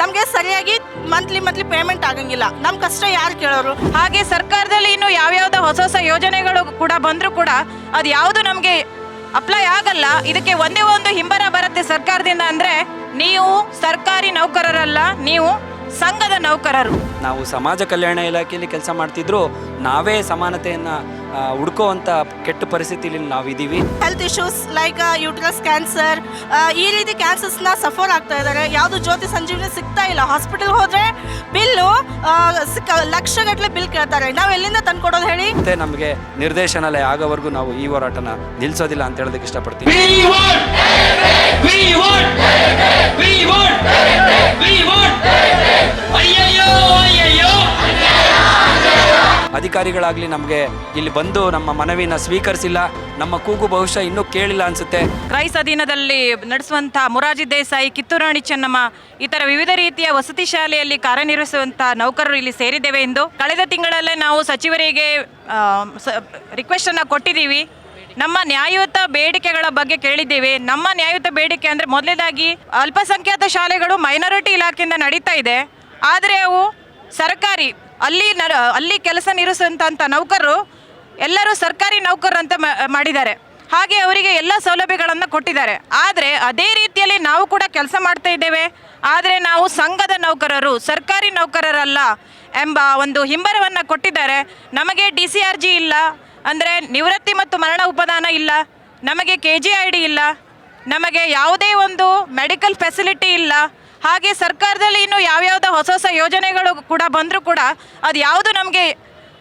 ನಮಗೆ ಸರಿಯಾಗಿ monthly monthly payment ಆಗಂಗಿಲ್ಲ. ನಮ್ಮ ಕಷ್ಟ ಯಾರು ಕೇಳೋರು? ಹಾಗೆ ಸರ್ಕಾರದಲ್ಲಿ ಇನ್ನು ಯಾವ್ಯಾವ್ದೋ ಹೊಸ ಹೊಸ ಯೋಜನೆಗಳು ಕೂಡ ಬಂದರೂ ಕೂಡ ಅದು ಯಾವುದು ನಮಗೆ ಅಪ್ಲೈ ಆಗಲ್ಲ. ಇದಕ್ಕೆ ಒಂದೇ ಒಂದು ಹಿಂಬರ ಬರುತ್ತೆ ಸರ್ಕಾರದಿಂದ ಅಂದರೆ ನೀವು ಸರ್ಕಾರಿ ನೌಕರರಲ್ಲ, ನೀವು ಸಂಘದ ನೌಕರರು. ನಾವು ಸಮಾಜ ಕಲ್ಯಾಣ ಇಲಾಖೆಯಲ್ಲಿ ಕೆಲಸ ಮಾಡ್ತಿದ್ರು, ನಾವೇ ಸಮಾನತೆಯನ್ನು ಹುಡ್ಕೋವಂಥ ಕೆಟ್ಟ ಪರಿಸ್ಥಿತಿಲಿ ನಾವಿದ್ದೀವಿ health issues like uterus cancer ಈ ರೀತಿ ಕ್ಯಾನ್ಸರ್ಸ್ನ ಸಫರ್ ಆಗ್ತಾ ಇದ್ದಾರೆ ಯಾವುದು ಜ್ಯೋತಿ ಸಂಜೀವಿನಿ ಸಿಗ್ತಾ ಇಲ್ಲ ಹಾಸ್ಪಿಟಲ್ ಹೋದ್ರೆ ಬಿಲ್ಲು ಸಿಕ್ಕ ಲಕ್ಷಗಟ್ಟಲೆ ಬಿಲ್ ಕೇಳ್ತಾರೆ ನಾವು ಎಲ್ಲಿಂದ ತಂದ್ಕೊಡೋದು ಹೇಳಿ ಮತ್ತೆ ನಮಗೆ ನಿರ್ದೇಶನಾಲಯ ಆಗೋವರೆಗೂ ನಾವು ಈ ಹೋರಾಟನ ನಿಲ್ಲಿಸೋದಿಲ್ಲ ಅಂತ ಹೇಳೋದಕ್ಕೆ ಇಷ್ಟಪಡ್ತೀವಿ We want! We want! We want! We want! ಅಧಿಕಾರಿಗಳಾಗಲಿ ನಮಗೆ ಇಲ್ಲಿ ಬಂದು ನಮ್ಮ ಮನವಿನ ಸ್ವೀಕರಿಸಿಲ್ಲ, ನಮ್ಮ ಕೂಗು ಬಹುಶಃ ಇನ್ನೂ ಕೇಳಿಲ್ಲ ಅನಿಸುತ್ತೆ. ಕ್ರೈಸ್ ಅಧೀನದಲ್ಲಿ ನಡೆಸುವಂಥ ಮುರಾಜಿ ದೇಸಾಯಿ, ಕಿತ್ತೂರಾಣಿ ಚೆನ್ನಮ್ಮ ಥರ ವಿವಿಧ ರೀತಿಯ ವಸತಿ ಶಾಲೆಯಲ್ಲಿ ಕಾರ್ಯನಿರ್ವಹಿಸುವಂಥ ನೌಕರರು ಇಲ್ಲಿ ಸೇರಿದ್ದೇವೆ ಎಂದು ಕಳೆದ ತಿಂಗಳಲ್ಲೇ ನಾವು ಸಚಿವರಿಗೆ ರಿಕ್ವೆಸ್ಟನ್ನು ಕೊಟ್ಟಿದ್ದೀವಿ. ನಮ್ಮ ನ್ಯಾಯಯುತ ಬೇಡಿಕೆಗಳ ಬಗ್ಗೆ ಕೇಳಿದ್ದೇವೆ. ನಮ್ಮ ನ್ಯಾಯಯುತ ಬೇಡಿಕೆ ಅಂದರೆ ಮೊದಲನೇದಾಗಿ ಅಲ್ಪಸಂಖ್ಯಾತ ಶಾಲೆಗಳು ಮೈನಾರಿಟಿ ಇಲಾಖೆಯಿಂದ ನಡೀತಾ ಇದೆ. ಆದರೆ ಅವು ಸರ್ಕಾರಿ ಅಲ್ಲಿ ಅಲ್ಲಿ ಕೆಲಸ ನಿರ್ವಹಿಸುವಂತಹ ನೌಕರರು ಎಲ್ಲರೂ ಸರ್ಕಾರಿ ನೌಕರರು ಅಂತ ಮಾಡಿದ್ದಾರೆ. ಹಾಗೆ ಅವರಿಗೆ ಎಲ್ಲ ಸೌಲಭ್ಯಗಳನ್ನು ಕೊಟ್ಟಿದ್ದಾರೆ. ಆದರೆ ಅದೇ ರೀತಿಯಲ್ಲಿ ನಾವು ಕೂಡ ಕೆಲಸ ಮಾಡ್ತಾ ಇದ್ದೇವೆ. ಆದರೆ ನಾವು ಸಂಘದ ನೌಕರರು, ಸರ್ಕಾರಿ ನೌಕರರಲ್ಲ ಎಂಬ ಒಂದು ಹಿಂಬರವನ್ನು ಕೊಟ್ಟಿದ್ದಾರೆ. ನಮಗೆ ಡಿ ಸಿ ಆರ್ ಜಿ ಇಲ್ಲ. ಅಂದರೆ ನಿವೃತ್ತಿ ಮತ್ತು ಮರಣ ಉಪದಾನ ಇಲ್ಲ. ನಮಗೆ ಕೆ ಜಿ ಐ ಡಿ ಇಲ್ಲ. ನಮಗೆ ಯಾವುದೇ ಒಂದು ಮೆಡಿಕಲ್ ಫೆಸಿಲಿಟಿ ಇಲ್ಲ. ಹಾಗೆ ಸರ್ಕಾರದಲ್ಲಿ ಇನ್ನು ಯಾವ್ಯಾವುದ ಹೊಸ ಹೊಸ ಯೋಜನೆಗಳು ಕೂಡ ಬಂದರೂ ಕೂಡ ಅದು ಯಾವುದು ನಮಗೆ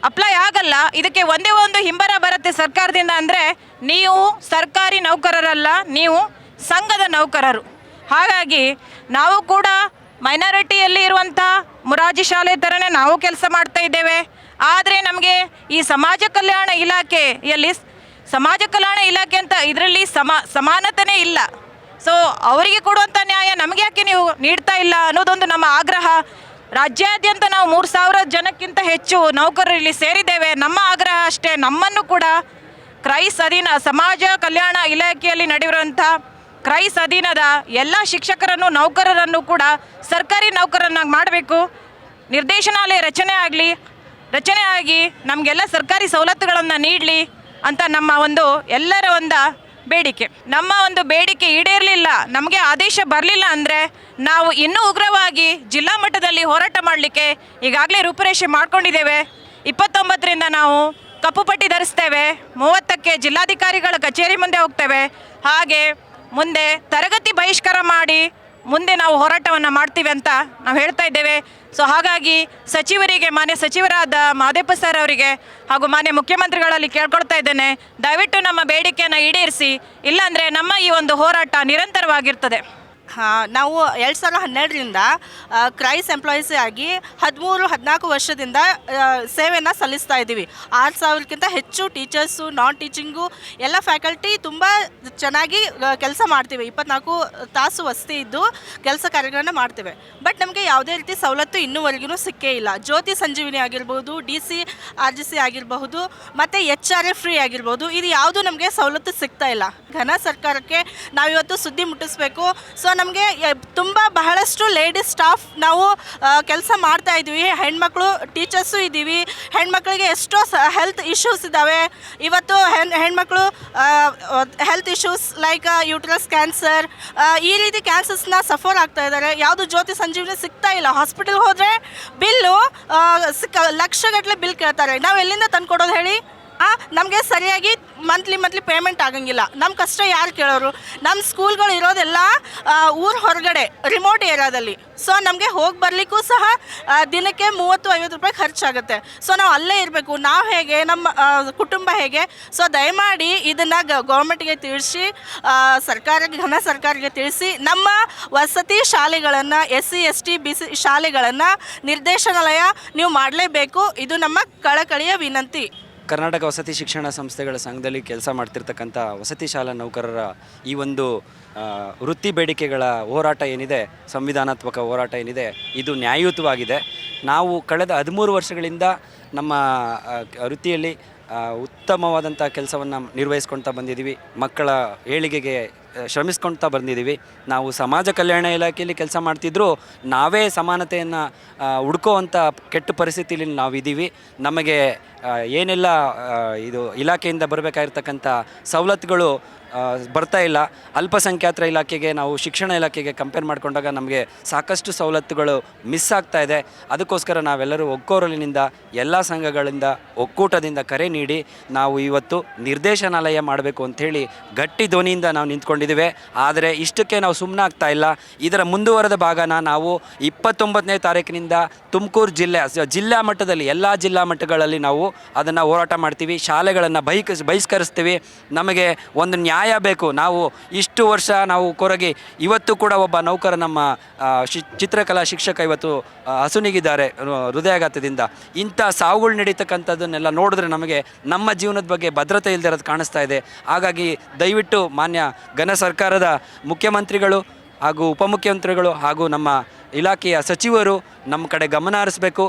ಅಪ್ಲೈ ಆಗಲ್ಲ. ಇದಕ್ಕೆ ಒಂದೇ ಒಂದು ಹಿಂಬರ ಬರುತ್ತೆ ಸರ್ಕಾರದಿಂದ ಅಂದರೆ ನೀವು ಸರ್ಕಾರಿ ನೌಕರರಲ್ಲ, ನೀವು ಸಂಘದ ನೌಕರರು. ಹಾಗಾಗಿ ನಾವು ಕೂಡ ಮೈನಾರಿಟಿಯಲ್ಲಿ ಇರುವಂಥ ಮುರಾಜಿ ಶಾಲೆ ಥರನೇ ನಾವು ಕೆಲಸ ಮಾಡ್ತಾ ಇದ್ದೇವೆ. ಆದರೆ ನಮಗೆ ಈ ಸಮಾಜ ಕಲ್ಯಾಣ ಇಲಾಖೆಯಲ್ಲಿ, ಸಮಾಜ ಕಲ್ಯಾಣ ಇಲಾಖೆ ಅಂತ ಇದರಲ್ಲಿ ಸಮ, ಸಮಾನತೆನೇ ಇಲ್ಲ. ಸೊ ಅವರಿಗೆ ಕೊಡುವಂಥ ನ್ಯಾಯ ನಮಗೆ ಯಾಕೆ ನೀವು ನೀಡ್ತಾ ಇಲ್ಲ ಅನ್ನೋದೊಂದು ನಮ್ಮ ಆಗ್ರಹ. ರಾಜ್ಯಾದ್ಯಂತ ನಾವು ಮೂರು ಸಾವಿರ ಜನಕ್ಕಿಂತ ಹೆಚ್ಚು ನೌಕರರಲ್ಲಿ ಸೇರಿದ್ದೇವೆ. ನಮ್ಮ ಆಗ್ರಹ ಅಷ್ಟೇ, ನಮ್ಮನ್ನು ಕೂಡ ಕ್ರೈಸ್ ಅಧೀನ ಸಮಾಜ ಕಲ್ಯಾಣ ಇಲಾಖೆಯಲ್ಲಿ ನಡೆಯುವಂಥ ಕ್ರೈಸ್ ಅಧೀನದ ಎಲ್ಲ ಶಿಕ್ಷಕರನ್ನು, ನೌಕರರನ್ನು ಕೂಡ ಸರ್ಕಾರಿ ನೌಕರನ್ನಾಗಿ ಮಾಡಬೇಕು. ನಿರ್ದೇಶನಾಲಯ ರಚನೆ ಆಗಲಿ, ರಚನೆ ಆಗಿ ನಮಗೆಲ್ಲ ಸರ್ಕಾರಿ ಸವಲತ್ತುಗಳನ್ನು ನೀಡಲಿ ಅಂತ ನಮ್ಮ ಒಂದು ಎಲ್ಲರ ಒಂದು ಬೇಡಿಕೆ. ನಮ್ಮ ಒಂದು ಬೇಡಿಕೆ ಈಡೇರಲಿಲ್ಲ, ನಮಗೆ ಆದೇಶ ಬರಲಿಲ್ಲ ಅಂದರೆ ನಾವು ಇನ್ನೂ ಉಗ್ರವಾಗಿ ಜಿಲ್ಲಾ ಮಟ್ಟದಲ್ಲಿ ಹೋರಾಟ ಮಾಡಲಿಕ್ಕೆ ಈಗಾಗಲೇ ರೂಪುರೇಷೆ ಮಾಡ್ಕೊಂಡಿದ್ದೇವೆ. ಇಪ್ಪತ್ತೊಂಬತ್ತರಿಂದ ನಾವು ಕಪ್ಪು ಪಟ್ಟಿ ಧರಿಸ್ತೇವೆ, ಮೂವತ್ತಕ್ಕೆ ಜಿಲ್ಲಾಧಿಕಾರಿಗಳ ಕಚೇರಿ ಮುಂದೆ ಹೋಗ್ತೇವೆ. ಹಾಗೆ ಮುಂದೆ ತರಗತಿ ಬಹಿಷ್ಕಾರ ಮಾಡಿ ಮುಂದೆ ನಾವು ಹೋರಾಟವನ್ನು ಮಾಡ್ತೀವಿ ಅಂತ ನಾವು ಹೇಳ್ತಾ ಇದ್ದೇವೆ. ಸೊ ಹಾಗಾಗಿ ಸಚಿವರಿಗೆ, ಮಾನ್ಯ ಸಚಿವರಾದ ಮಾದೇಪ ಸರ್ ಅವರಿಗೆ ಹಾಗೂ ಮಾನ್ಯ ಮುಖ್ಯಮಂತ್ರಿಗಳಲ್ಲಿ ಕೇಳ್ಕೊಳ್ತಾ ಇದ್ದೇನೆ. ದಯವಿಟ್ಟು ನಮ್ಮ ಬೇಡಿಕೆಯನ್ನು ಈಡೇರಿಸಿ. ಇಲ್ಲಾಂದರೆ ನಮ್ಮ ಈ ಒಂದು ಹೋರಾಟ ನಿರಂತರವಾಗಿರ್ತದೆ. ನಾವು ಎರಡು ಸಾವಿರದ ಹನ್ನೆರಡರಿಂದ ಕ್ರೈಸ್ ಎಂಪ್ಲಾಯೀಸ್ ಆಗಿ ಹದಿಮೂರು, ಹದಿನಾಲ್ಕು ವರ್ಷದಿಂದ ಸೇವೆಯನ್ನು ಸಲ್ಲಿಸ್ತಾ ಇದ್ದೀವಿ. ಆರು ಸಾವಿರಕ್ಕಿಂತ ಹೆಚ್ಚು ಟೀಚರ್ಸು ನಾನ್ ಟೀಚಿಂಗು ಎಲ್ಲ ಫ್ಯಾಕಲ್ಟಿ ತುಂಬ ಚೆನ್ನಾಗಿ ಕೆಲಸ ಮಾಡ್ತೀವಿ. ಇಪ್ಪತ್ನಾಲ್ಕು ತಾಸು ವಸತಿ ಇದ್ದು ಕೆಲಸ ಕಾರ್ಯಗಳನ್ನು ಮಾಡ್ತೇವೆ. ಬಟ್ ನಮಗೆ ಯಾವುದೇ ರೀತಿ ಸವಲತ್ತು ಇನ್ನೂವರೆಗೂ ಸಿಕ್ಕೇ ಇಲ್ಲ. ಜ್ಯೋತಿ ಸಂಜೀವಿನಿ ಆಗಿರ್ಬೋದು, D C, R G C ಆಗಿರಬಹುದು, ಮತ್ತು ಎಚ್ ಆರ್ ಎ ಫ್ರೀ ಆಗಿರ್ಬೋದು, ಇದು ಯಾವುದು ನಮಗೆ ಸವಲತ್ತು ಸಿಗ್ತಾ ಇಲ್ಲ. ಘನ ಸರ್ಕಾರಕ್ಕೆ ನಾವಿವತ್ತು ಸುದ್ದಿ ಮುಟ್ಟಿಸ್ಬೇಕು. ಸೊ ನಮಗೆ ತುಂಬ ಬಹಳಷ್ಟು ಲೇಡೀಸ್ ಸ್ಟಾಫ್ ನಾವು ಕೆಲಸ ಮಾಡ್ತಾ ಇದ್ದೀವಿ. ಹೆಣ್ಮಕ್ಳು ಟೀಚರ್ಸು ಇದ್ದೀವಿ. ಹೆಣ್ಮಕ್ಳಿಗೆ ಎಷ್ಟೋ ಸ ಹೆಲ್ತ್ ಇಶ್ಯೂಸ್ ಇದ್ದಾವೆ ಇವತ್ತು ಹೆಣ್, ಹೆಣ್ಮಕ್ಳು health issues like uterus cancer ಈ ರೀತಿ ಕ್ಯಾನ್ಸರ್ಸ್ನ ಸಫರ್ ಆಗ್ತಾ ಇದ್ದಾರೆ. ಯಾವುದು ಜ್ಯೋತಿ ಸಂಜೀವಿನಿ ಸಿಗ್ತಾ ಇಲ್ಲ. ಹಾಸ್ಪಿಟಲ್ಗೆ ಹೋದರೆ ಬಿಲ್ಲು ಸಿಕ್ಕ ಲಕ್ಷಗಟ್ಟಲೆ ಬಿಲ್ ಕೇಳ್ತಾರೆ. ನಾವು ಎಲ್ಲಿಂದ ತಂದು ಕೊಡೋದು ಹೇಳಿ? ನಮಗೆ ಸರಿಯಾಗಿ ಮಂತ್ಲಿ ಮಂತ್ಲಿ ಪೇಮೆಂಟ್ ಆಗಂಗಿಲ್ಲ. ನಮ್ಮ ಕಷ್ಟ ಯಾರು ಕೇಳೋರು? ನಮ್ಮ ಸ್ಕೂಲ್ಗಳು ಇರೋದೆಲ್ಲ ಊರ ಹೊರಗಡೆ ರಿಮೋಟ್ ಏರಿಯಾದಲ್ಲಿ. ಸೊ ನಮಗೆ ಹೋಗಿ ಬರಲಿಕ್ಕೂ ಸಹ ದಿನಕ್ಕೆ ಮೂವತ್ತು, ಐವತ್ತು ರೂಪಾಯಿ ಖರ್ಚಾಗುತ್ತೆ. ಸೊ ನಾವು ಅಲ್ಲೇ ಇರಬೇಕು. ನಾವು ಹೇಗೆ ನಮ್ಮ ಕುಟುಂಬ ಹೇಗೆ? ಸೊ ದಯಮಾಡಿ ಇದನ್ನು ಗೌರ್ಮೆಂಟ್ಗೆ ತಿಳಿಸಿ ಸರ್ಕಾರಕ್ಕೆ ಸರ್ಕಾರ ಘನ ಸರ್ಕಾರಕ್ಕೆ ತಿಳಿಸಿ, ನಮ್ಮ ವಸತಿ ಶಾಲೆಗಳನ್ನು S C S T B C ಶಾಲೆಗಳನ್ನು ನಿರ್ದೇಶನಾಲಯ, ನೀವು ಮಾಡಲೇಬೇಕು. ಇದು ನಮ್ಮ ಕಳಕಳಿಯ ವಿನಂತಿ. ಕರ್ನಾಟಕ ವಸತಿ ಶಿಕ್ಷಣ ಸಂಸ್ಥೆಗಳ ಸಂಘದಲ್ಲಿ ಕೆಲಸ ಮಾಡ್ತಿರ್ತಕ್ಕಂಥ ವಸತಿ ಶಾಲಾ ನೌಕರರ ಈ ಒಂದು ವೃತ್ತಿ ಬೇಡಿಕೆಗಳ ಹೋರಾಟ ಏನಿದೆ, ಸಂವಿಧಾನಾತ್ಮಕ ಹೋರಾಟ ಏನಿದೆ, ಇದು ನ್ಯಾಯಯುತವಾಗಿದೆ. ನಾವು ಕಳೆದ ಹದಿಮೂರು ವರ್ಷಗಳಿಂದ ನಮ್ಮ ವೃತ್ತಿಯಲ್ಲಿ ಉತ್ತಮವಾದಂಥ ಕೆಲಸವನ್ನು ನಿರ್ವಹಿಸ್ಕೊಳ್ತಾ ಬಂದಿದ್ದೀವಿ. ಮಕ್ಕಳ ಏಳಿಗೆಗೆ ಶ್ರಮಿಸ್ಕೊಳ್ತಾ ಬಂದಿದ್ದೀವಿ. ನಾವು ಸಮಾಜ ಕಲ್ಯಾಣ ಇಲಾಖೆಯಲ್ಲಿ ಕೆಲಸ ಮಾಡ್ತಿದ್ರು. ನಾವೇ ಸಮಾನತೆಯನ್ನು ಹುಡ್ಕೋವಂಥ ಕೆಟ್ಟ ಪರಿಸ್ಥಿತಿಯಲ್ಲಿ ನಾವಿದ್ದೀವಿ. ನಮಗೆ ಏನೆಲ್ಲ ಇದು ಇಲಾಖೆಯಿಂದ ಬರಬೇಕಾಗಿರ್ತಕ್ಕಂಥ ಸವಲತ್ತುಗಳು ಬರ್ತಾ ಇಲ್ಲ. ಅಲ್ಪಸಂಖ್ಯಾತರ ಇಲಾಖೆಗೆ ನಾವು ಶಿಕ್ಷಣ ಇಲಾಖೆಗೆ ಕಂಪೇರ್ ಮಾಡಿಕೊಂಡಾಗ ನಮಗೆ ಸಾಕಷ್ಟು ಸವಲತ್ತುಗಳು ಮಿಸ್ ಆಗ್ತಾ ಇದೆ. ಅದಕ್ಕೋಸ್ಕರ ನಾವೆಲ್ಲರೂ ಒಕ್ಕೋರಲಿನಿಂದ ಎಲ್ಲ ಸಂಘಗಳಿಂದ, ಒಕ್ಕೂಟದಿಂದ ಕರೆ ನೀಡಿ, ನಾವು ಇವತ್ತು ನಿರ್ದೇಶನಾಲಯ ಮಾಡಬೇಕು ಅಂಥೇಳಿ ಗಟ್ಟಿ ಧ್ವನಿಯಿಂದ ನಾವು ನಿಂತ್ಕೊಂಡಿದ್ದೇವೆ. ಆದರೆ ಇಷ್ಟಕ್ಕೆ ನಾವು ಸುಮ್ಮನೆ ಆಗ್ತಾ ಇಲ್ಲ. ಇದರ ಮುಂದುವರೆದ ಭಾಗನ ನಾವು ಇಪ್ಪತ್ತೊಂಬತ್ತನೇ ತಾರೀಕಿನಿಂದ ತುಮಕೂರು ಜಿಲ್ಲೆ ಜಿಲ್ಲಾ ಮಟ್ಟದಲ್ಲಿ, ಎಲ್ಲ ಜಿಲ್ಲಾ ಮಟ್ಟಗಳಲ್ಲಿ ನಾವು ಅದನ್ನು ಹೋರಾಟ ಮಾಡ್ತೀವಿ. ಶಾಲೆಗಳನ್ನು ಬಹಿಕ, ಬಹಿಷ್ಕರಿಸ್ತೀವಿ. ನಮಗೆ ಒಂದು ನ್ಯಾಯ ಬೇಕು. ನಾವು ಇಷ್ಟು ವರ್ಷ ನಾವು ಕೊರಗಿ, ಇವತ್ತು ಕೂಡ ಒಬ್ಬ ನೌಕರ ನಮ್ಮ ಶಿ, ಚಿತ್ರಕಲಾ ಶಿಕ್ಷಕ ಇವತ್ತು ಹಸುನಿಗಿದ್ದಾರೆ ಹೃದಯಾಘಾತದಿಂದ. ಇಂಥ ಸಾವುಗಳು ನಡೀತಕ್ಕಂಥದ್ದನ್ನೆಲ್ಲ ನೋಡಿದ್ರೆ ನಮಗೆ ನಮ್ಮ ಜೀವನದ ಬಗ್ಗೆ ಭದ್ರತೆ ಇಲ್ಲದಿರೋದು ಕಾಣಿಸ್ತಾ ಇದೆ. ಹಾಗಾಗಿ ದಯವಿಟ್ಟು ಮಾನ್ಯ ಘನ ಸರ್ಕಾರದ ಮುಖ್ಯಮಂತ್ರಿಗಳು ಹಾಗೂ ಉಪಮುಖ್ಯಮಂತ್ರಿಗಳು ಹಾಗೂ ನಮ್ಮ ಇಲಾಖೆಯ ಸಚಿವರು ನಮ್ಮ ಕಡೆ ಗಮನ ಹರಿಸಬೇಕು.